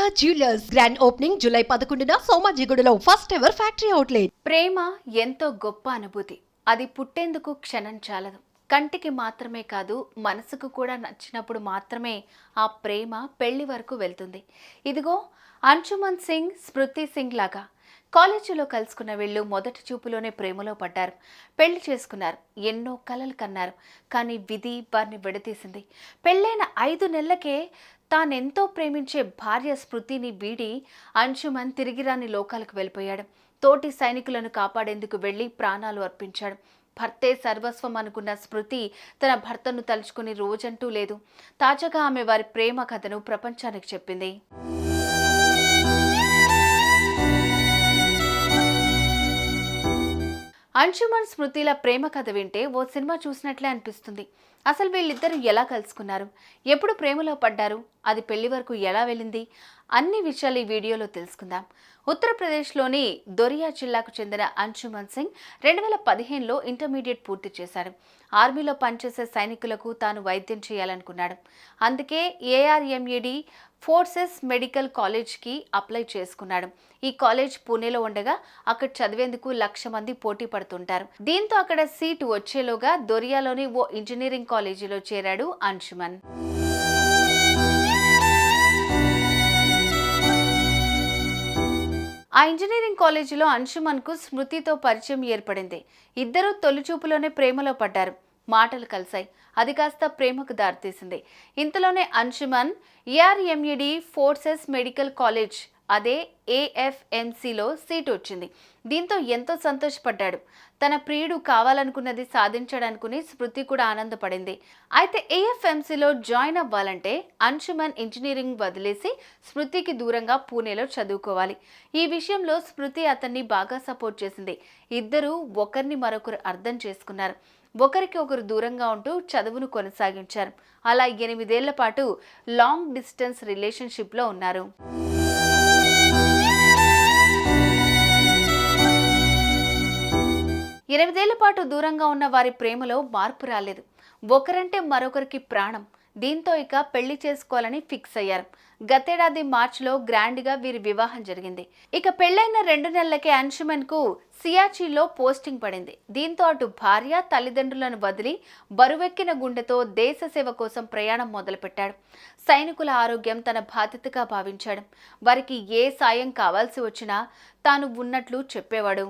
Sharada jewellers grand opening July పదకొండున సోమాజిగూడలో first ever factory outlet ప్రేమ ఎంతో గొప్ప అనుభూతి. అది పుట్టేందుకు క్షణం చాలదు. కంటికి మాత్రమే కాదు మనసుకు కూడా నచ్చినప్పుడు మాత్రమే ఆ ప్రేమ పెళ్ళి వరకు వెళ్తుంది. ఇదిగో అంశుమన్ సింగ్ స్మృతి సింగ్ లాగా కాలేజీలో కలుసుకున్న వీళ్ళు మొదటి చూపులోనే ప్రేమలో పడ్డారు. పెళ్ళి చేసుకున్నారు. ఎన్నో కలలు కన్నారు. కానీ విధి వారిని విడదీసింది. పెళ్ళైన ఐదు నెలలకే తానెంతో ప్రేమించే భార్య స్మృతిని వీడి అంశుమన్ తిరిగిరాని లోకాలకు వెళ్ళిపోయాడు. తోటి సైనికులను కాపాడేందుకు వెళ్ళి ప్రాణాలు అర్పించాడు. భర్తే సర్వస్వం అనుకున్న స్మృతి తన భర్తను తలుచుకుని రోజంటూ లేదు. తాజాగా ఆమె వారి ప్రేమ కథను ప్రపంచానికి చెప్పింది. అంశుమన్ స్మృతిల ప్రేమ కథ వింటే ఓ సినిమా చూసినట్లే అనిపిస్తుంది. అసలు వీళ్ళిద్దరూ ఎలా కలుసుకున్నారు? ఎప్పుడు ప్రేమలో పడ్డారు? అది పెళ్ళి వరకు ఎలా వెళ్ళింది? అన్ని విషయాలు ఈ వీడియోలో తెలుసుకుందాం. ఉత్తరప్రదేశ్లోని దొరియా జిల్లాకు చెందిన అంశుమన్ సింగ్ రెండు వేల పదిహేనులో ఇంటర్మీడియట్ పూర్తి చేశాడు ఆర్మీలో పనిచేసే సైనికులకు తాను వైద్యం చేయాలనుకున్నాడు. అందుకే ఏఆర్ఎంఈడి ఫోర్సెస్ మెడికల్ కాలేజ్కి అప్లై చేసుకున్నాడు. ఈ కాలేజ్ పూణేలో ఉండగా అక్కడ చదివేందుకు లక్ష మంది పోటీ పడుతుంటారు. దీంతో అక్కడ సీటు వచ్చేలోగా దొరియాలోని ఓ ఇంజనీరింగ్ కాలేజీలో చేరాడు అంశుమన్. ఆ ఇంజనీరింగ్ కాలేజీలో అంశుమన్కు స్మృతితో పరిచయం ఏర్పడింది. ఇద్దరూ తొలిచూపులోనే ప్రేమలో పడ్డారు. మాటలు కలిశాయి. అది కాస్త ప్రేమకు దారితీసింది. ఇంతలోనే Anshuman armed forces medical college అదే ఏఎఫ్ఎంసీలో సీట్ వచ్చింది. దీంతో ఎంతో సంతోషపడ్డాడు. తన ప్రియుడు కావాలనుకున్నది సాధించడానుకుని స్మృతి కూడా ఆనందపడింది. అయితే ఏఎఫ్ఎంసీలో జాయిన్ అవ్వాలంటే అంశుమన్ ఇంజనీరింగ్ వదిలేసి స్మృతికి దూరంగా పూణేలో చదువుకోవాలి. ఈ విషయంలో స్మృతి అతన్ని బాగా సపోర్ట్ చేసింది. ఇద్దరూ ఒకరిని మరొకరు అర్థం చేసుకున్నారు. ఒకరికి ఒకరు దూరంగా ఉంటూ చదువును కొనసాగించారు. అలా ఎనిమిదేళ్ళ పాటు లాంగ్ డిస్టెన్స్ రిలేషన్షిప్లో ఉన్నారు. ఎనిమిదేళ్ళ పాటు దూరంగా ఉన్న వారి ప్రేమలో మార్పు రాలేదు. ఒకరంటే మరొకరికి ప్రాణం. దీంతో ఇక పెళ్ళి చేసుకోవాలని ఫిక్స్ అయ్యారు. గతేడాది మార్చిలో గ్రాండ్గా వీరి వివాహం జరిగింది. ఇక పెళ్ళైన రెండు నెలలకే అన్షుమన్కు సియాచిలో పోస్టింగ్ పడింది. దీంతో అటు భార్య తల్లిదండ్రులను వదిలి బరువెక్కిన గుండెతో దేశ సేవ కోసం ప్రయాణం మొదలుపెట్టాడు. సైనికుల ఆరోగ్యం తన బాధ్యతగా భావించాడు. వారికి ఏ సాయం కావాల్సి వచ్చినా తాను ఉన్నట్లు చెప్పేవాడు.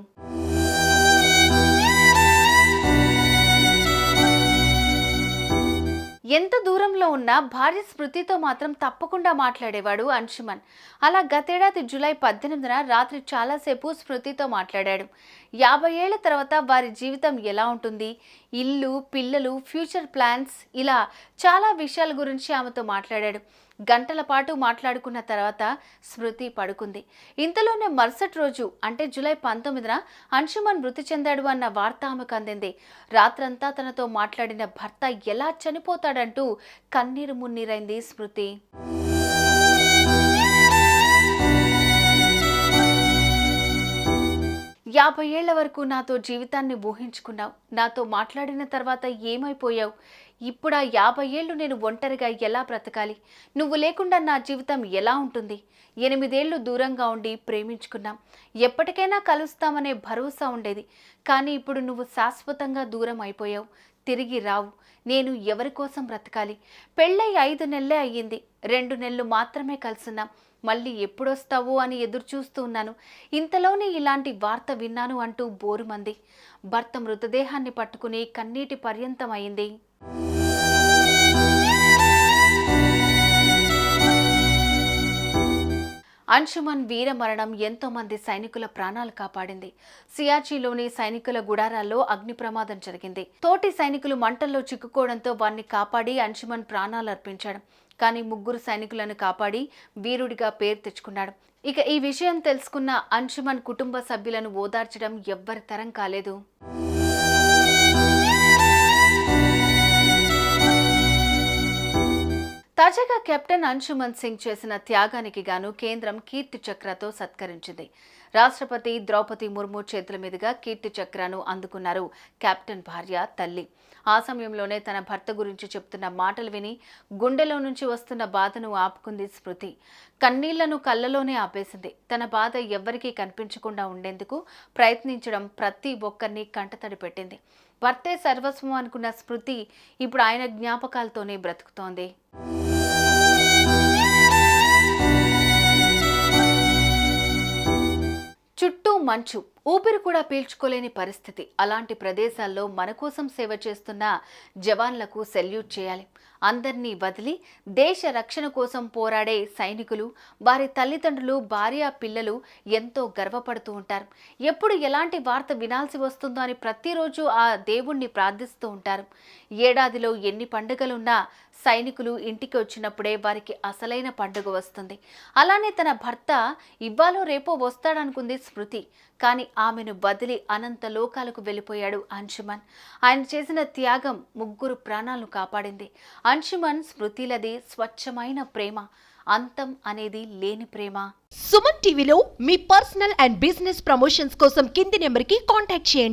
ఎంత దూరంలో ఉన్నా భార్య స్మృతితో మాత్రం తప్పకుండా మాట్లాడేవాడు అంశుమన్. అలా గతేడాది జూలై పద్దెనిమిదిన రాత్రి చాలాసేపు స్మృతితో మాట్లాడాడు. యాభై ఏళ్ళ తర్వాత వారి జీవితం ఎలా ఉంటుంది? ఇల్లు పిల్లలు ఫ్యూచర్ ప్లాన్స్ ఇలా చాలా విషయాల గురించి ఆమెతో మాట్లాడాడు. గంటల పాటు మాట్లాడుకున్న తర్వాత స్మృతి పడుకుంది. ఇంతలోనే మరుసటి రోజు అంటే జూలై పంతొమ్మిదిన అంశుమన్ మృతి చెందాడు అన్న వార్త ఆమెకు అందింది. రాత్రంతా తనతో మాట్లాడిన భర్త ఎలా చనిపోతాడంటూ కన్నీరు మున్నీరైంది స్మృతి. యాభై ఏళ్ళ వరకు నాతో జీవితాన్ని ఊహించుకున్నావు. నాతో మాట్లాడిన తర్వాత ఏమైపోయావు? ఇప్పుడు ఆ యాభై ఏళ్ళు నేను ఒంటరిగా ఎలా బ్రతకాలి? నువ్వు లేకుండా నా జీవితం ఎలా ఉంటుంది? ఎనిమిదేళ్ళు దూరంగా ఉండి ప్రేమించుకున్నాం. ఎప్పటికైనా కలుస్తామనే భరోసా ఉండేది. కానీ ఇప్పుడు నువ్వు శాశ్వతంగా దూరం అయిపోయావు. తిరిగి రావు. నేను ఎవరి కోసం బ్రతకాలి? పెళ్ళై ఐదు నెలలే అయ్యింది. రెండు నెలలు మాత్రమే కలుసున్నాం. మళ్ళీ ఎప్పుడొస్తావు అని ఎదురు చూస్తూ ఉన్నాను. ఇంతలోనే ఇలాంటి వార్త విన్నాను అంటూ బోరుమంది. భర్త మృతదేహాన్ని పట్టుకుని కన్నీటి పర్యంతం అయింది అంశుమన్ వీర మరణం ఎంతో మంది సైనికుల ప్రాణాలు కాపాడింది. సియాచిలోని సైనికుల గుడారాల్లో అగ్ని ప్రమాదం జరిగింది. తోటి సైనికులు మంటల్లో చిక్కుకోవడంతో వారిని కాపాడి అంశుమన్ ప్రాణాలు అర్పించాడు కానీ ముగ్గురు సైనికులను కాపాడి వీరుడిగా పేరు తెచ్చుకున్నాడు. ఇక ఈ విషయం తెలుసుకున్న అంశుమన్ కుటుంబ సభ్యులను ఓదార్చడం ఎవ్వరి తరం కాలేదు. తాజాగా కెప్టెన్ అంశుమన్ సింగ్ చేసిన త్యాగానికి గాను కేంద్రం కీర్తి చక్రతో సత్కరించింది. రాష్ట్రపతి ద్రౌపది ముర్ము చేతుల మీదుగా కీర్తి చక్రను అందుకున్నారు కెప్టెన్ భార్య తల్లి. ఆ సమయంలోనే తన భర్త గురించి చెప్తున్న మాటలు విని గుండెలో నుంచి వస్తున్న బాధను ఆపుకుంది స్మృతి. కన్నీళ్ళను కళ్ళలోనే ఆపేసింది. తన బాధ ఎవ్వరికీ కనిపించకుండా ఉండేందుకు ప్రయత్నించడం ప్రతి ఒక్కరిని కంటతడి పెట్టింది. భర్తే సర్వస్వం అనుకున్న స్మృతి ఇప్పుడు ఆయన జ్ఞాపకాలతోనే బ్రతుకుతోంది. మంచు. ఊపిరి కూడా పీల్చుకోలేని పరిస్థితి. అలాంటి ప్రదేశాల్లో మన కోసం సేవ చేస్తున్న జవాన్లకు సెల్యూట్ చేయాలి. అందరినీ వదిలి దేశ రక్షణ కోసం పోరాడే సైనికులు వారి తల్లిదండ్రులు భార్య పిల్లలు ఎంతో గర్వపడుతూ ఉంటారు. ఎప్పుడు ఎలాంటి వార్త వినాల్సి వస్తుందో అని ప్రతిరోజు ఆ దేవుణ్ణి ప్రార్థిస్తూ ఉంటారు. ఏడాదిలో ఎన్ని పండుగలున్నా సైనికులు ఇంటికి వచ్చినప్పుడే వారికి అసలైన పండుగ వస్తుంది. అలానే తన భర్త ఇవ్వాలో రేపో వస్తాడనుకుంది స్మృతి. కానీ ఆమెను బదిలి అనంత లోకాలకు వెళ్ళిపోయాడు అంశుమన్. ఆయన చేసిన త్యాగం ముగ్గురు ప్రాణాలను కాపాడింది. అంశుమన్ స్మృతిలది స్వచ్ఛమైన ప్రేమ. అంతం అనేది లేని ప్రేమ. సుమన్ టీవీలో మీ పర్సనల్ అండ్ బిజినెస్ ప్రమోషన్స్ కోసం కింది నెంబర్కి కాంటాక్ట్ చేయండి.